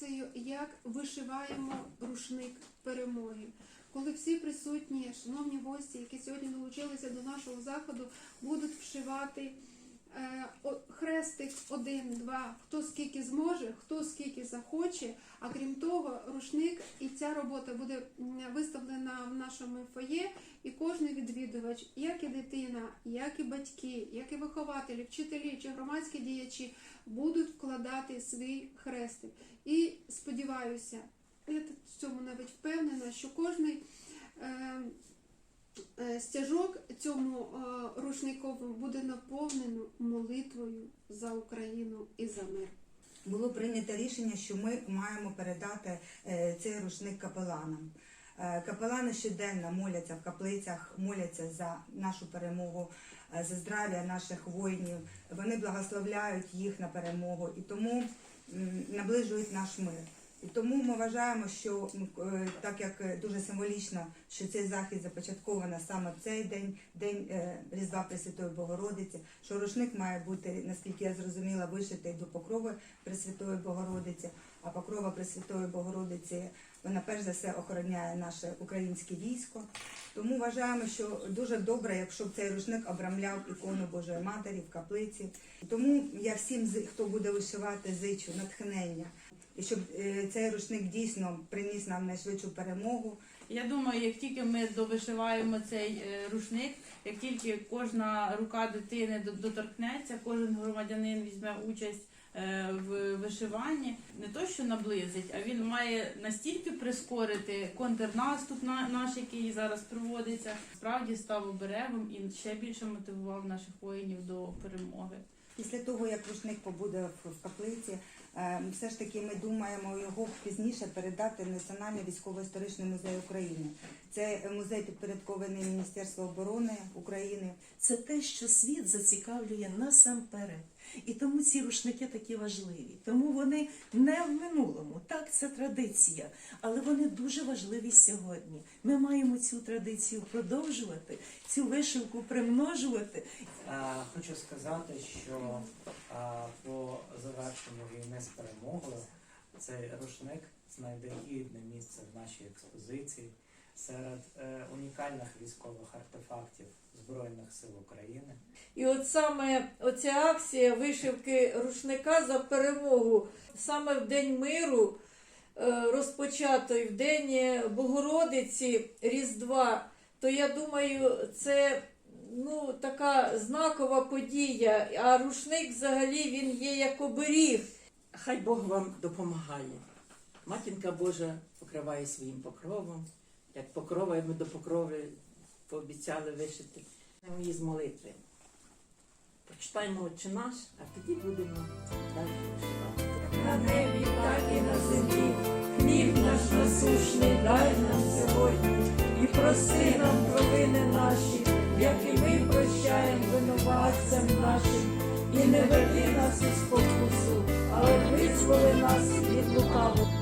показую, як вишиваємо рушник перемоги. Коли всі присутні, шановні гості, які сьогодні долучилися до нашого заходу, будуть вшивати хрестик один, два, хто скільки зможе, хто скільки захоче. А крім того, рушник і ця робота буде виставлена в нашому фоє, і кожен відвідувач, як і дитина, як і батьки, як і вихователі, вчителі чи громадські діячі будуть вкладати свій хрестик. І сподіваюся, я в цьому навіть впевнена, що кожний е, е, стяжок цьому е, рушниковому буде наповнено молитвою за Україну і за мир. було прийнято рішення, що ми маємо передати е, цей рушник капеланам. Е, Капелани щоденно моляться в каплицях, моляться за нашу перемогу, за здрав'я наших воїнів. Вони благословляють їх на перемогу і тому наближують наш мир. І тому ми вважаємо, що е, так як е, дуже символічно, що цей захід започатковано саме в цей день, день е, Різдва Пресвятої Богородиці, що рушник має бути, наскільки я зрозуміла, вишитий до покрови Пресвятої Богородиці, а покрова Пресвятої Богородиці вона перш за все охороняє наше українське військо. Тому вважаємо, що дуже добре, якщо б цей рушник обрамляв ікону Божої Матері в каплиці. Тому я всім, хто буде вишивати, зичу натхнення. І щоб е, цей рушник дійсно приніс нам найшвидшу перемогу, Я думаю, як тільки ми довишиваємо цей е, рушник, як тільки кожна рука дитини до- доторкнеться, кожен громадянин візьме участь е, в вишиванні, не то що наблизить, а він має настільки прискорити контрнаступ на- наш, який зараз проводиться, справді став оберегом і ще більше мотивував наших воїнів до перемоги. Після того, як рушник побуде в, каплиці, е, все ж таки ми думаємо його пізніше передати в Національний військово-історичний музей України. Це музей підпорядкований Міністерству оборони України. це те, що світ зацікавлює насамперед. І тому ці рушники такі важливі. Тому вони не в минулому. Так, це традиція, але вони дуже важливі сьогодні. Ми маємо цю традицію продовжувати, цю вишивку примножувати. Хочу сказати, що по завершенню війни з перемогою цей рушник знайде гідне місце в нашій експозиції серед е, унікальних військових артефактів Збройних сил України. І от саме оця акція вишивки рушника за перемогу саме в День миру, е, розпочатої в День Богородиці Різдва, то я думаю, це ну, така знакова подія. А рушник взагалі він є як оберіг. Хай Бог вам допомагає. Матінка Божа покриває своїм покровом. Як покрова, і ми до покрови пообіцяли вишити. Ми з молитви. Прочитаємо Отче наш, а тоді будемо далі вишивати. На небі, так і на землі. Хліб наш насущний дай нам сьогодні. І прости нам провини наші, як і ми прощаємо винуватцям нашим. І не веди нас у спокусу, але визволи нас від лукавого.